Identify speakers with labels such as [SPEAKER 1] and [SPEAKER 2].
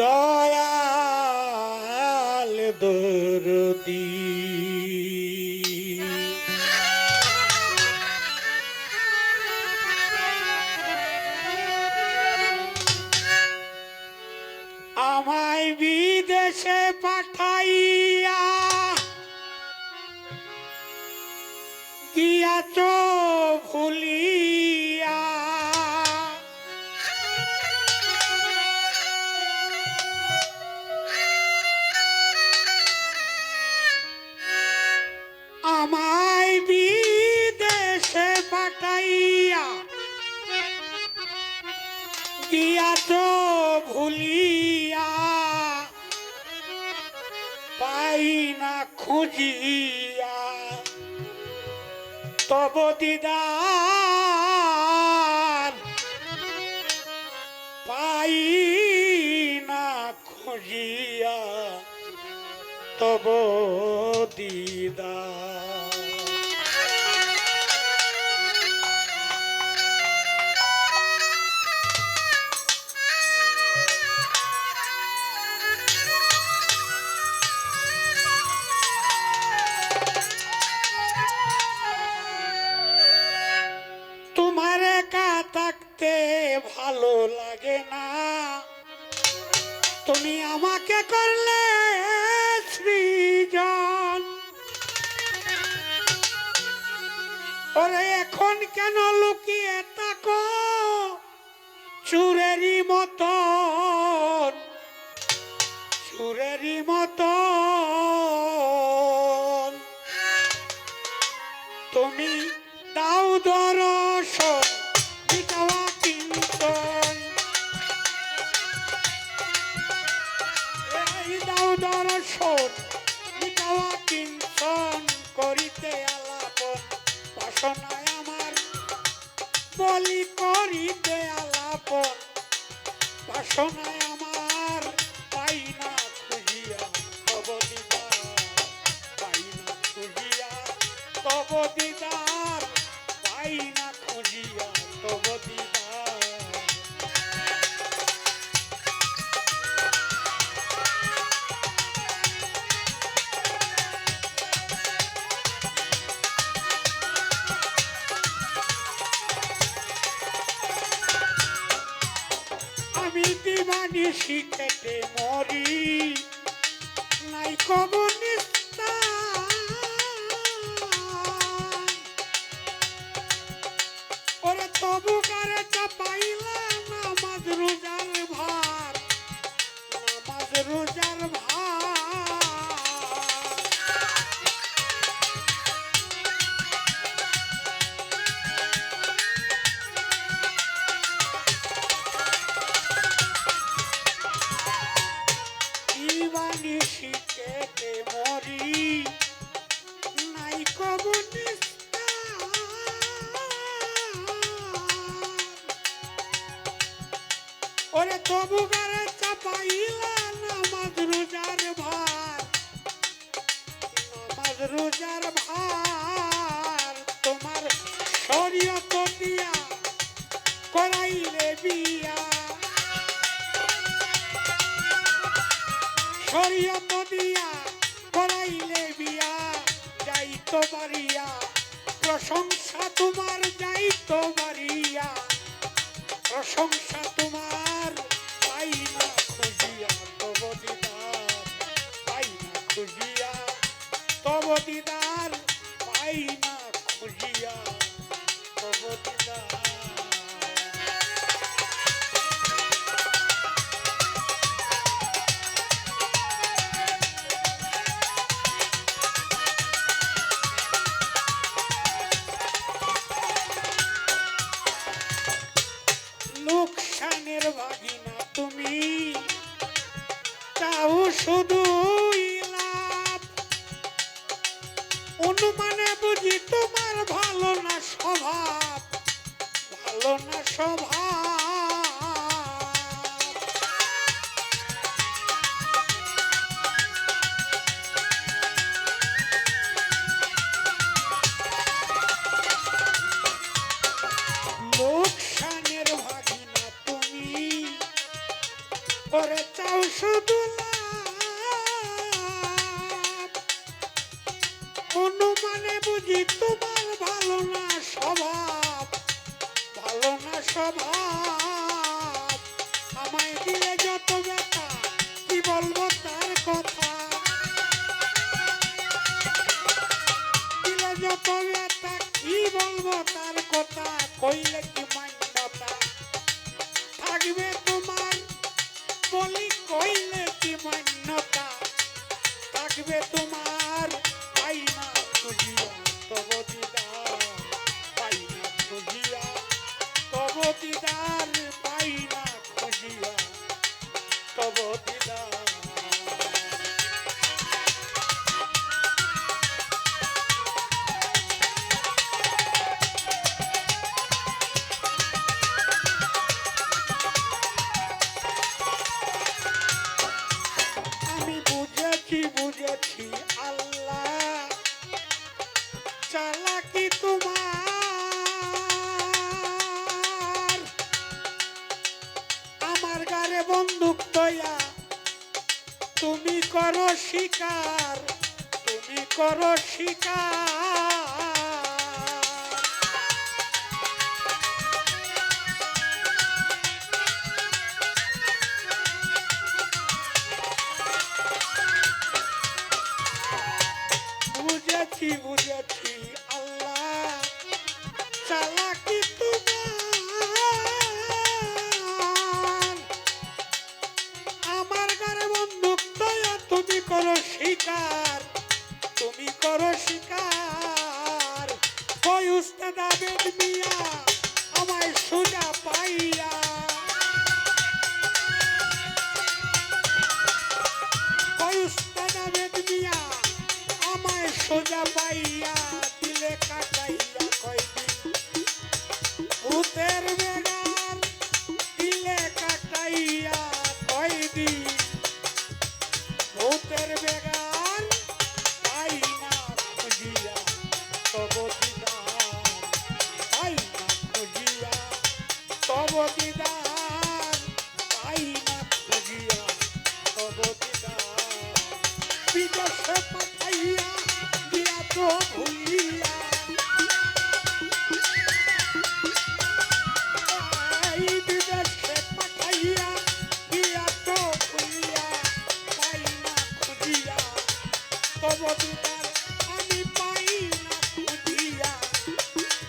[SPEAKER 1] দয়াল দরদি। আমায় বিদেশে পাঠাইয়া খুঁজিয়া তব দিদার পাই না খুঁজিয়া তব দিদার আমাকে করলে সৃজন ওরে এখন কেন লুকিয়ে থাকো? চুরেরই মতন চুরেরই মতন। তুমি দাও বাসনায় আমার বলি করিতে আলাপন বাসনায় আমার পাই না খুঁজিয়া তব দিদা পাই না খুঁজিয়া, তব দিদার দিবানি শিখেতে মরি। নাই কব ওরে তবু কারে চাপাইলা নামাজ রোজার ভার। নামাজ রোজার ভার। ওরে তবু গারে চাপাইলা নামাজ রোজার ভার। নামাজ রোজার ভার তোমার শরীয়ত দিয়া করাইলে বিয়া। শরীয়ত দিয়া করাইলে বিয়া, যাইতো বাড়িয়া প্রশংসা তোমার, যাইতো বাড়িয়া প্রশংসা লোকসানের ভাগিনা তুমি। তাও শুধু অনুমানে বুঝি তোমার ভালো না স্বভাব। ভালো না স্বভাব। ওরে চাও শুধু হইবে তোমার বুঝি বুঝেছি আল্লাহ? চালাকি তোমার? আমার গারে বন্দুক দয়া, তুমি করো শিকার, তুমি করো শিকার। বুঝেছি বুঝেছি, আল্লাহ। চালাকি তোমার? আমার গানে বন্ধু দয়া তুমি করো শিকার, তুমি করো শিকার। কই উস্তাদ মিয়া আমায় সোজা পাইয়া সোজা পাইয়া